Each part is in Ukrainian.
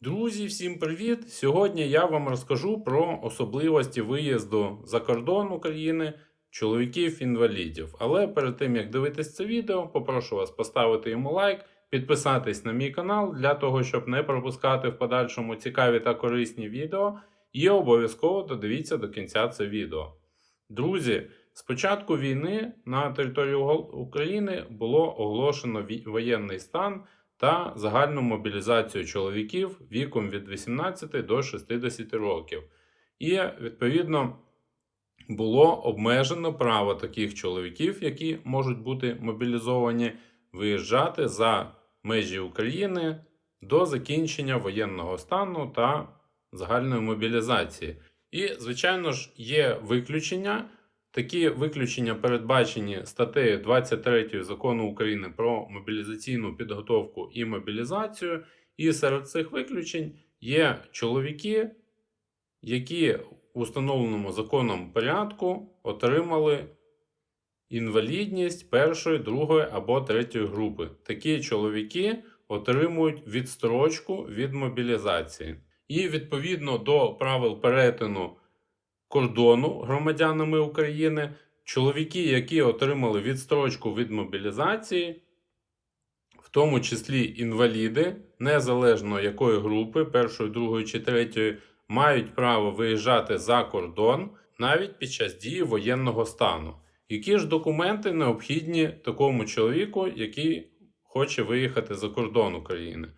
Друзі, всім привіт! Сьогодні я вам розкажу про особливості виїзду за кордон України чоловіків-інвалідів. Але перед тим як дивитись це відео, попрошу вас поставити йому лайк, підписатись на мій канал для того, щоб не пропускати в подальшому цікаві та корисні відео. І обов'язково додивіться до кінця це відео. Друзі, з початку війни на території України було оголошено воєнний стан та загальну мобілізацію чоловіків віком від 18 до 60 років. І відповідно було обмежено право таких чоловіків, які можуть бути мобілізовані, виїжджати за межі України до закінчення воєнного стану та загальної мобілізації. І, звичайно ж, є виключення. Такі виключення передбачені статтею 23 закону України про мобілізаційну підготовку і мобілізацію. І серед цих виключень є чоловіки, які у встановленому законом порядку отримали інвалідність першої, другої або третьої групи. Такі чоловіки отримують відстрочку від мобілізації. І відповідно до правил перетину кордону громадянами України, чоловіки, які отримали відстрочку від мобілізації, в тому числі інваліди, незалежно якої групи, першої, другої чи третьої, мають право виїжджати за кордон навіть під час дії воєнного стану. Які ж документи необхідні такому чоловіку, який хоче виїхати за кордон України?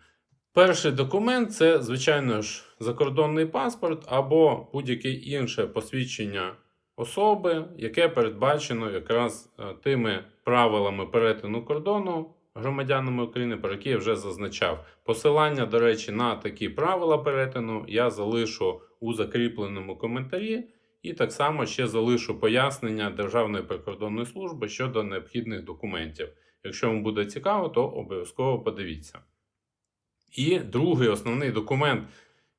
Перший документ це, звичайно ж, закордонний паспорт або будь-яке інше посвідчення особи, яке передбачено якраз е, тими правилами перетину кордону громадянами України, про які я вже зазначав. Посилання, до речі, на такі правила перетину я залишу у закріпленому коментарі, і так само ще залишу пояснення Державної прикордонної служби щодо необхідних документів. Якщо вам буде цікаво, то обов'язково подивіться. І другий основний документ,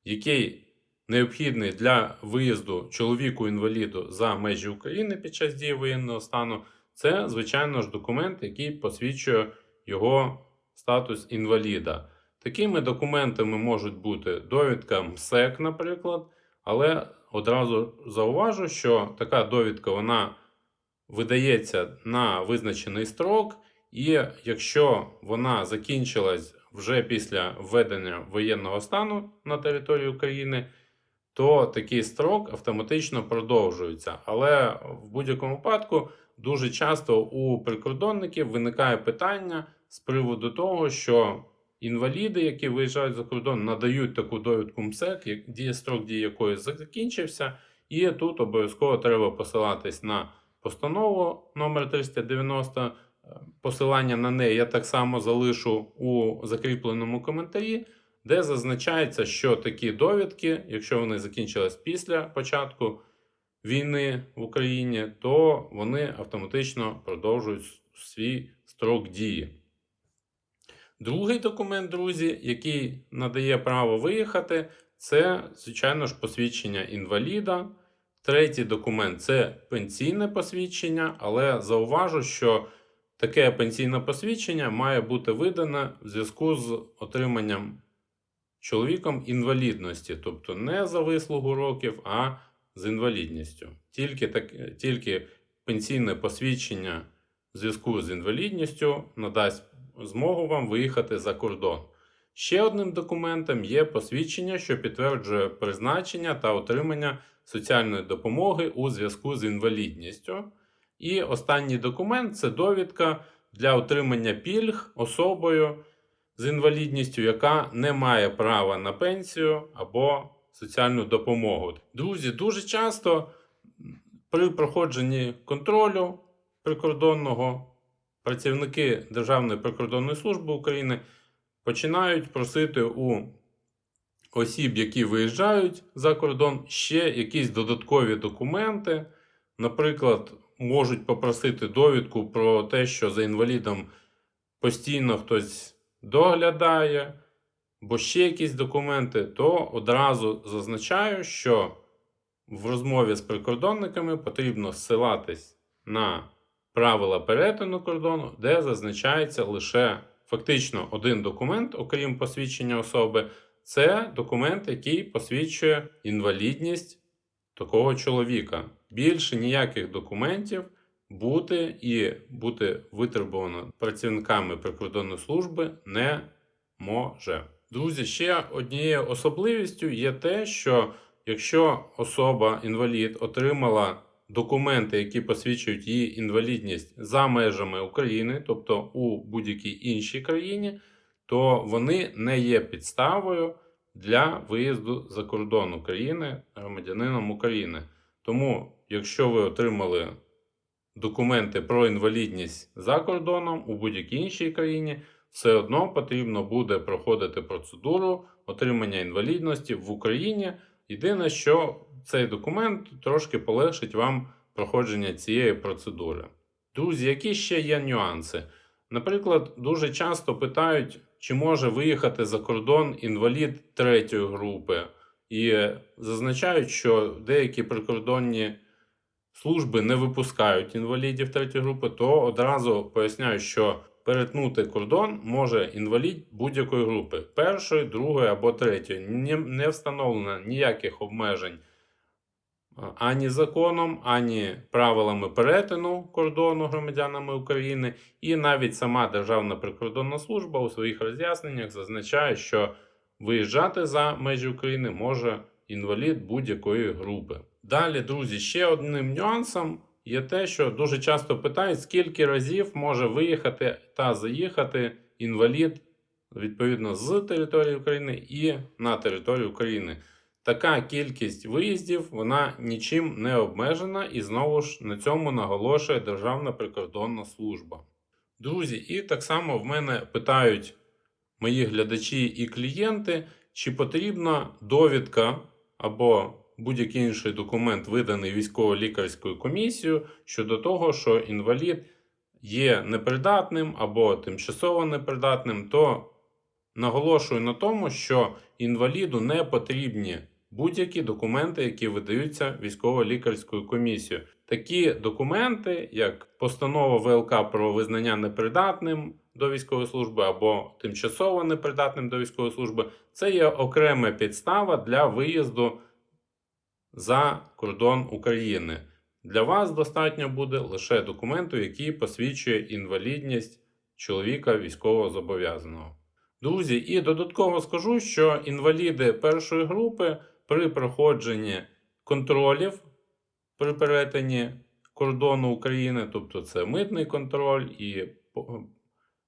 який необхідний для виїзду чоловіку-інваліду за межі України під час дії воєнного стану, це, звичайно ж, документ, який посвідчує його статус інваліда. Такими документами можуть бути довідка МСЕК, наприклад, але одразу зауважу, що така довідка вона видається на визначений строк, і якщо вона закінчилась вже після введення воєнного стану на території України, то такий строк автоматично продовжується. Але в будь-якому випадку дуже часто у прикордонників виникає питання з приводу того, що інваліди, які виїжджають за кордон, надають таку довідку МСЕК, як строк дії якої закінчився, і тут обов'язково треба посилатись на постанову номер 390 Посилання на неї я так само залишу у закріпленому коментарі, де зазначається, що такі довідки, якщо вони закінчились після початку війни в Україні, то вони автоматично продовжують свій строк дії. Другий документ, друзі, який надає право виїхати, це, звичайно ж, посвідчення інваліда. Третій документ це пенсійне посвідчення, але зауважу, що Таке пенсійне посвідчення має бути видане в зв'язку з отриманням чоловіком інвалідності, тобто не за вислугу років, а з інвалідністю. Тільки, так, тільки пенсійне посвідчення в зв'язку з інвалідністю надасть змогу вам виїхати за кордон. Ще одним документом є посвідчення, що підтверджує призначення та отримання соціальної допомоги у зв'язку з інвалідністю. І останній документ це довідка для отримання пільг особою з інвалідністю, яка не має права на пенсію або соціальну допомогу. Друзі, дуже часто при проходженні контролю прикордонного працівники Державної прикордонної служби України починають просити у осіб, які виїжджають за кордон, ще якісь додаткові документи. Наприклад, можуть попросити довідку про те, що за інвалідом постійно хтось доглядає, бо ще якісь документи, то одразу зазначаю, що в розмові з прикордонниками потрібно ссилатись на правила перетину кордону, де зазначається лише фактично один документ, окрім посвідчення особи, це документ, який посвідчує інвалідність такого чоловіка. Більше ніяких документів бути і бути витребувано працівниками прикордонної служби не може. Друзі, ще однією особливістю є те, що якщо особа інвалід отримала документи, які посвідчують її інвалідність за межами України, тобто у будь-якій іншій країні, то вони не є підставою для виїзду за кордон України громадянином України. Тому, якщо ви отримали документи про інвалідність за кордоном у будь-якій іншій країні, все одно потрібно буде проходити процедуру отримання інвалідності в Україні. Єдине, що цей документ трошки полегшить вам проходження цієї процедури. Друзі, які ще є нюанси? Наприклад, дуже часто питають, чи може виїхати за кордон інвалід третьої групи, і зазначають, що деякі прикордонні служби не випускають інвалідів третьої групи, то одразу поясняю, що перетнути кордон може інвалід будь-якої групи першої, другої або третьої. Не, встановлено ніяких обмежень ані законом, ані правилами перетину кордону громадянами України, і навіть сама Державна прикордонна служба у своїх роз'ясненнях зазначає, що виїжджати за межі України може інвалід будь-якої групи. Далі, друзі, ще одним нюансом є те, що дуже часто питають, скільки разів може виїхати та заїхати інвалід відповідно з території України і на територію України. Така кількість виїздів вона нічим не обмежена, і знову ж на цьому наголошує Державна прикордонна служба. Друзі, і так само в мене питають мої глядачі і клієнти, чи потрібна довідка або будь-який інший документ, виданий військово-лікарською комісією, щодо того, що інвалід є непридатним або тимчасово непридатним, то наголошую на тому, що інваліду не потрібні будь-які документи, які видаються військово-лікарською комісією. Такі документи, як постанова ВЛК про визнання непридатним до військової служби або тимчасово непридатним до військової служби, це є окрема підстава для виїзду за кордон України. Для вас достатньо буде лише документу, який посвідчує інвалідність чоловіка військового зобов'язаного. Друзі, і додатково скажу, що інваліди першої групи при проходженні контролів при перетині кордону України, тобто це митний контроль і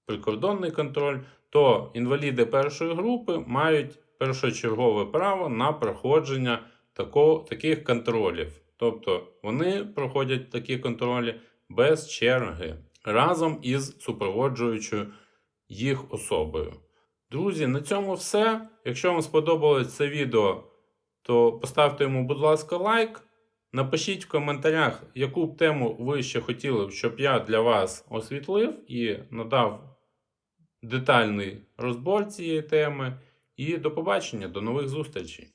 прикордонний контроль, то інваліди першої групи мають першочергове право на проходження тако, таких контролів. Тобто вони проходять такі контролі без черги разом із супроводжуючою їх особою. Друзі, на цьому все. Якщо вам сподобалось це відео, то поставте йому, будь ласка, лайк. Напишіть в коментарях, яку б тему ви ще хотіли, б, щоб я для вас освітлив і надав детальний розбор цієї теми. І до побачення, до нових зустрічей!